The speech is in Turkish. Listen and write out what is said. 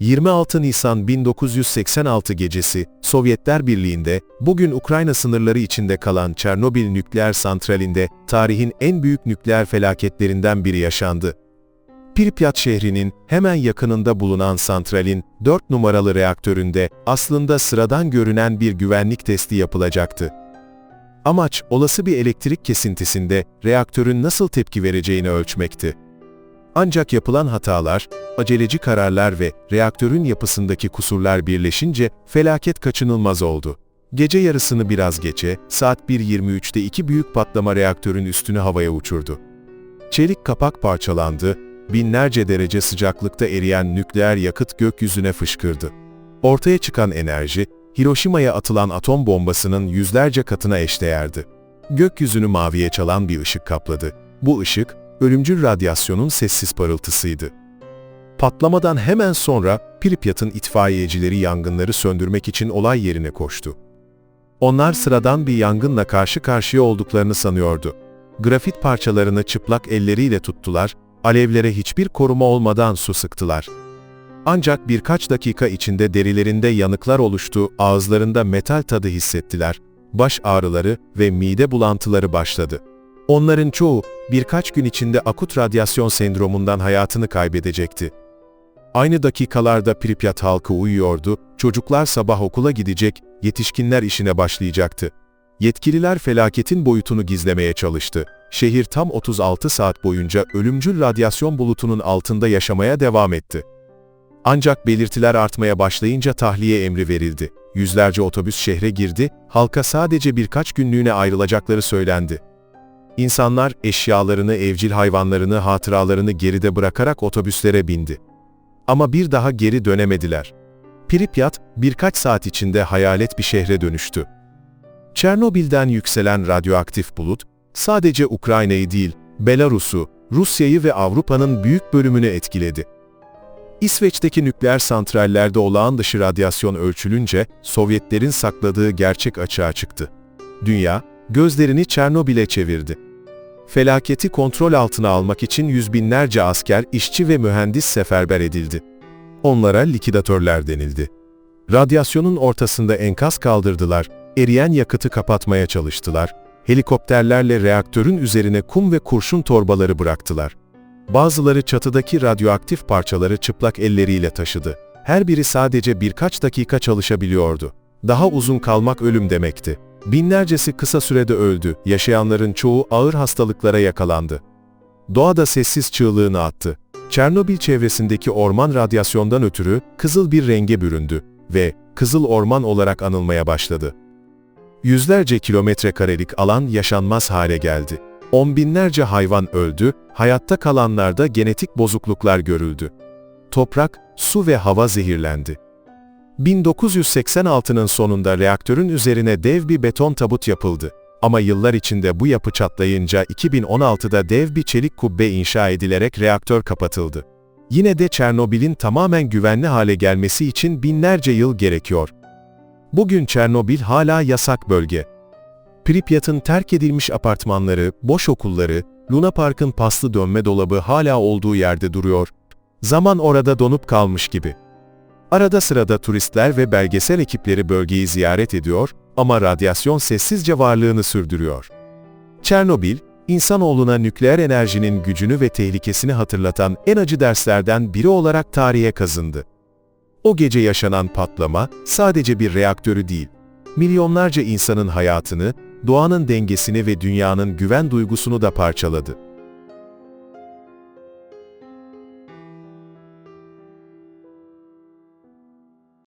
26 Nisan 1986 gecesi, Sovyetler Birliği'nde, bugün Ukrayna sınırları içinde kalan Çernobil nükleer santralinde, tarihin en büyük nükleer felaketlerinden biri yaşandı. Pripyat şehrinin hemen yakınında bulunan santralin 4 numaralı reaktöründe aslında sıradan görünen bir güvenlik testi yapılacaktı. Amaç, olası bir elektrik kesintisinde reaktörün nasıl tepki vereceğini ölçmekti. Ancak yapılan hatalar, aceleci kararlar ve reaktörün yapısındaki kusurlar birleşince felaket kaçınılmaz oldu. Gece yarısını biraz geçe, saat 1.23'te iki büyük patlama reaktörün üstünü havaya uçurdu. Çelik kapak parçalandı, binlerce derece sıcaklıkta eriyen nükleer yakıt gökyüzüne fışkırdı. Ortaya çıkan enerji, Hiroşima'ya atılan atom bombasının yüzlerce katına eşdeğerdi. Gökyüzünü maviye çalan bir ışık kapladı. Bu ışık, ölümcül radyasyonun sessiz parıltısıydı. Patlamadan hemen sonra Pripyat'ın itfaiyecileri yangınları söndürmek için olay yerine koştu. Onlar sıradan bir yangınla karşı karşıya olduklarını sanıyordu. Grafit parçalarını çıplak elleriyle tuttular, alevlere hiçbir koruma olmadan su sıktılar. Ancak birkaç dakika içinde derilerinde yanıklar oluştu, ağızlarında metal tadı hissettiler, baş ağrıları ve mide bulantıları başladı. Onların çoğu birkaç gün içinde akut radyasyon sendromundan hayatını kaybedecekti. Aynı dakikalarda Pripyat halkı uyuyordu, çocuklar sabah okula gidecek, yetişkinler işine başlayacaktı. Yetkililer felaketin boyutunu gizlemeye çalıştı. Şehir tam 36 saat boyunca ölümcül radyasyon bulutunun altında yaşamaya devam etti. Ancak belirtiler artmaya başlayınca tahliye emri verildi. Yüzlerce otobüs şehre girdi, halka sadece birkaç günlüğüne ayrılacakları söylendi. İnsanlar eşyalarını, evcil hayvanlarını, hatıralarını geride bırakarak otobüslere bindi. Ama bir daha geri dönemediler. Pripyat, birkaç saat içinde hayalet bir şehre dönüştü. Çernobil'den yükselen radyoaktif bulut, sadece Ukrayna'yı değil, Belarus'u, Rusya'yı ve Avrupa'nın büyük bölümünü etkiledi. İsveç'teki nükleer santrallerde olağan dışı radyasyon ölçülünce, Sovyetlerin sakladığı gerçek açığa çıktı. Dünya, gözlerini Çernobil'e çevirdi. Felaketi kontrol altına almak için yüz binlerce asker, işçi ve mühendis seferber edildi. Onlara likidatörler denildi. Radyasyonun ortasında enkaz kaldırdılar, eriyen yakıtı kapatmaya çalıştılar, helikopterlerle reaktörün üzerine kum ve kurşun torbaları bıraktılar. Bazıları çatıdaki radyoaktif parçaları çıplak elleriyle taşıdı. Her biri sadece birkaç dakika çalışabiliyordu. Daha uzun kalmak ölüm demekti. Binlercesi kısa sürede öldü, yaşayanların çoğu ağır hastalıklara yakalandı. Doğa da sessiz çığlığını attı. Çernobil çevresindeki orman radyasyondan ötürü kızıl bir renge büründü ve Kızıl Orman olarak anılmaya başladı. Yüzlerce kilometre karelik alan yaşanmaz hale geldi. On binlerce hayvan öldü, hayatta kalanlarda genetik bozukluklar görüldü. Toprak, su ve hava zehirlendi. 1986'nın sonunda reaktörün üzerine dev bir beton tabut yapıldı. Ama yıllar içinde bu yapı çatlayınca 2016'da dev bir çelik kubbe inşa edilerek reaktör kapatıldı. Yine de Çernobil'in tamamen güvenli hale gelmesi için binlerce yıl gerekiyor. Bugün Çernobil hala yasak bölge. Pripyat'ın terk edilmiş apartmanları, boş okulları, Luna Park'ın paslı dönme dolabı hala olduğu yerde duruyor. Zaman orada donup kalmış gibi. Arada sırada turistler ve belgesel ekipleri bölgeyi ziyaret ediyor ama radyasyon sessizce varlığını sürdürüyor. Çernobil, insanoğluna nükleer enerjinin gücünü ve tehlikesini hatırlatan en acı derslerden biri olarak tarihe kazındı. O gece yaşanan patlama sadece bir reaktörü değil, milyonlarca insanın hayatını, doğanın dengesini ve dünyanın güven duygusunu da parçaladı.